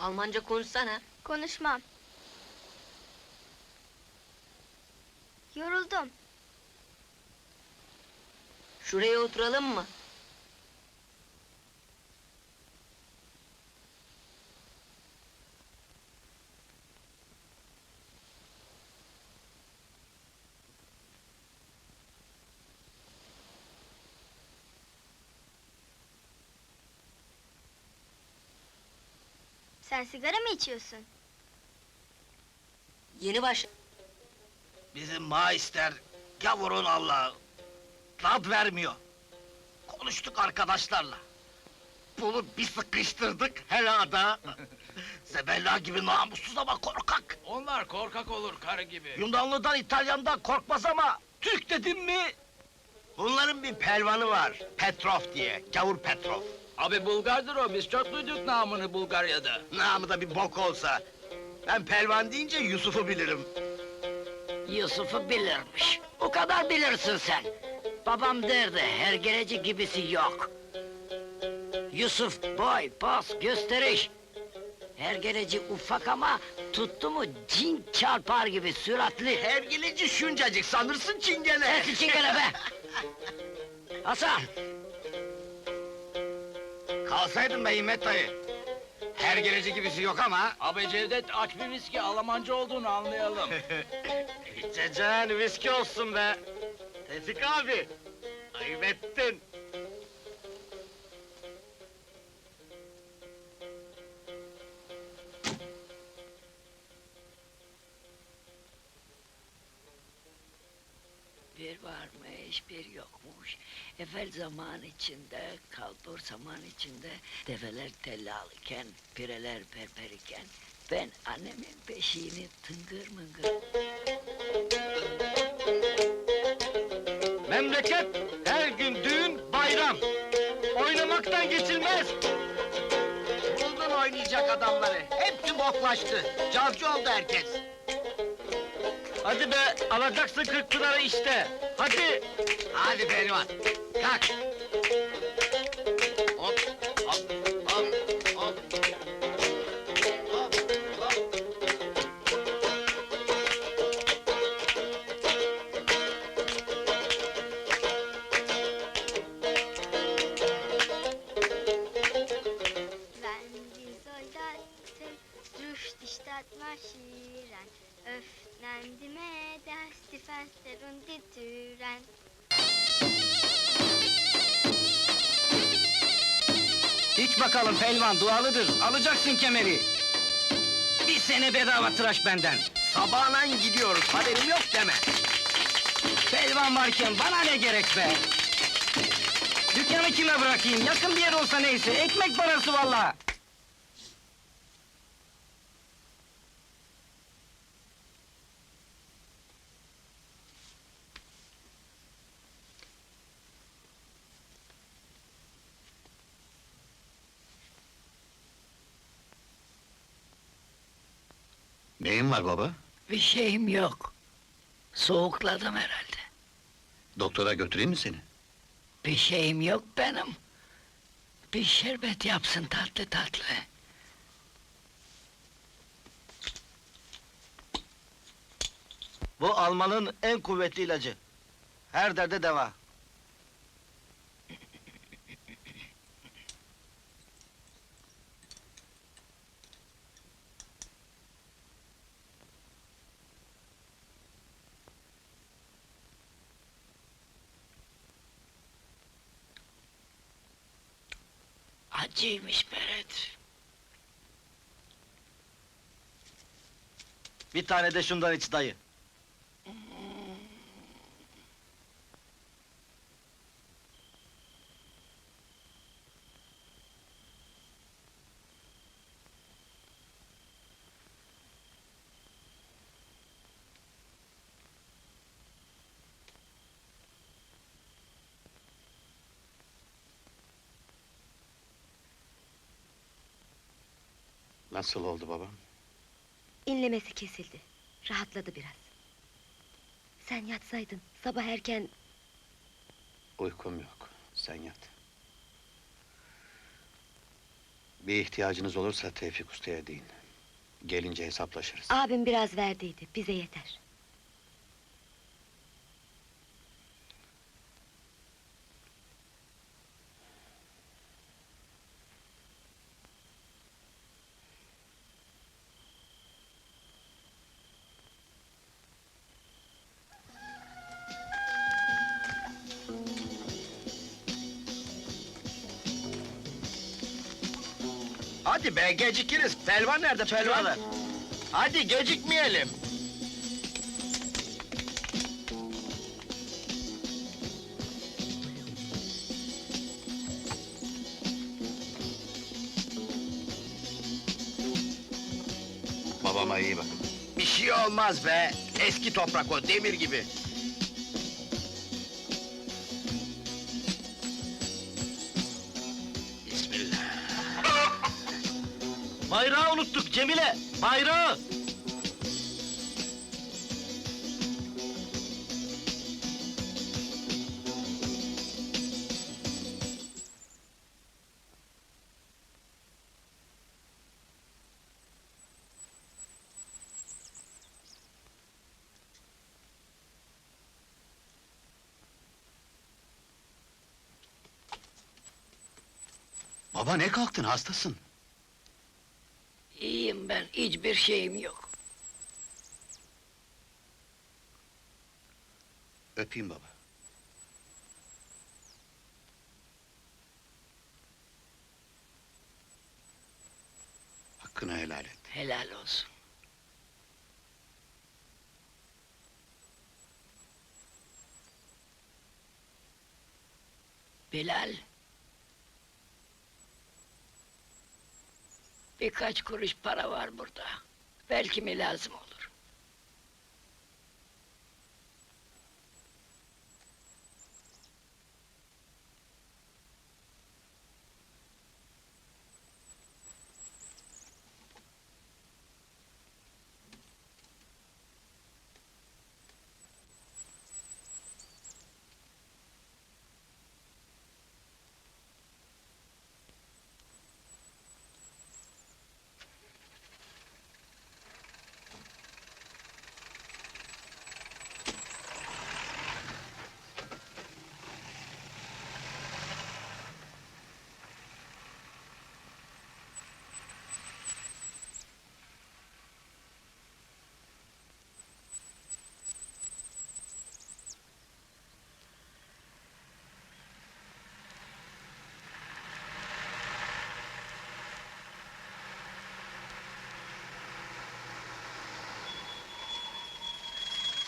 Almanca konuşsana. Konuşmam. Yoruldum. Şuraya oturalım mı? Sen sigara mı içiyorsun? Yeni baş... Bizim maister gavurun Allah'ı. Tat vermiyor. Konuştuk arkadaşlarla. Bunu bir sıkıştırdık helada. Zebella gibi namussuz ama korkak. Onlar korkak olur karı gibi. Yunanlıdan İtalyandan korkmaz ama Türk dedim mi? Bunların bir pelvanı var. Petrov diye. Gavur Petrov. Abi Bulgardır o, biz çok duyduk namını Bulgarya'da. Namı da bir bok olsa. Ben pelvan deyince Yusuf'u bilirim. Yusuf'u bilirmiş. O kadar bilirsin sen. Babam derdi, her gereci gibisi yok. Yusuf boy, pos, gösteriş. Her gereci ufak ama tuttu mu cin çarpar gibi süratli. Hergileci şuncacık sanırsın çingene. Kes çingene be! Hasan, Kalsaydın be İmmet dayı. Her gereci gibisi yok ama. Abi Cevdet aç bir viski Almanca olduğunu anlayalım. İçeceğin viski olsun be. Tevfik abi. Ayıp ettin. Varmış, bir yokmuş. Evvel zaman içinde, kalbur zaman içinde, develer tellal iken, pireler berber iken, ben annemin peşini tıngır mıngır Memleket her gün düğün bayram. Oynamaktan geçilmez. Buldun oynayacak adamları. Hepsi boklaştı. Cavcı oldu herkes. Hadi be, alacaksın kırk pınarı işte. Hadi. Hadi pehlivan, kalk. Durch die Stadt marschieren, öffnen die Mädels die Fenster und die Türen. İç bakalım pelvan dualıdır. Alacaksın kemeri. Bir sene bedava tıraş benden. Sabahla gidiyoruz, haberim yok deme. Pelvan varken bana ne gerek be? Dükkanı kime bırakayım? Yakın bir yer olsa neyse. Ekmek parası valla. Neyin var baba? Bir şeyim yok. Soğukladım herhalde. Doktora götüreyim mi seni? Bir şeyim yok benim. Bir şerbet yapsın tatlı tatlı. Bu Alman'ın en kuvvetli ilacı. Her derde deva. Acıymış Beret. Bir tane de şundan iç dayı. Nasıl oldu babam? İnlemesi kesildi. Rahatladı biraz. Sen yatsaydın, sabah erken... Uykum yok. Sen yat. Bir ihtiyacınız olursa Tevfik Usta'ya deyin. Gelince hesaplaşırız. Abim biraz verdiydi, bize yeter. Hadi be gecikiriz. Pelvan nerede pelvan? Hadi gecikmeyelim. Babama iyi bak. Bir şey olmaz be. Eski toprak o demir gibi. Unuttuk Cemile. Bayrağı. Baba ne kalktın hastasın? Hiçbir şeyim yok. Öpeyim baba. Hakkını helal et. Helal olsun. Bilal. Birkaç kuruş para var burada. Belki mi lazım olur?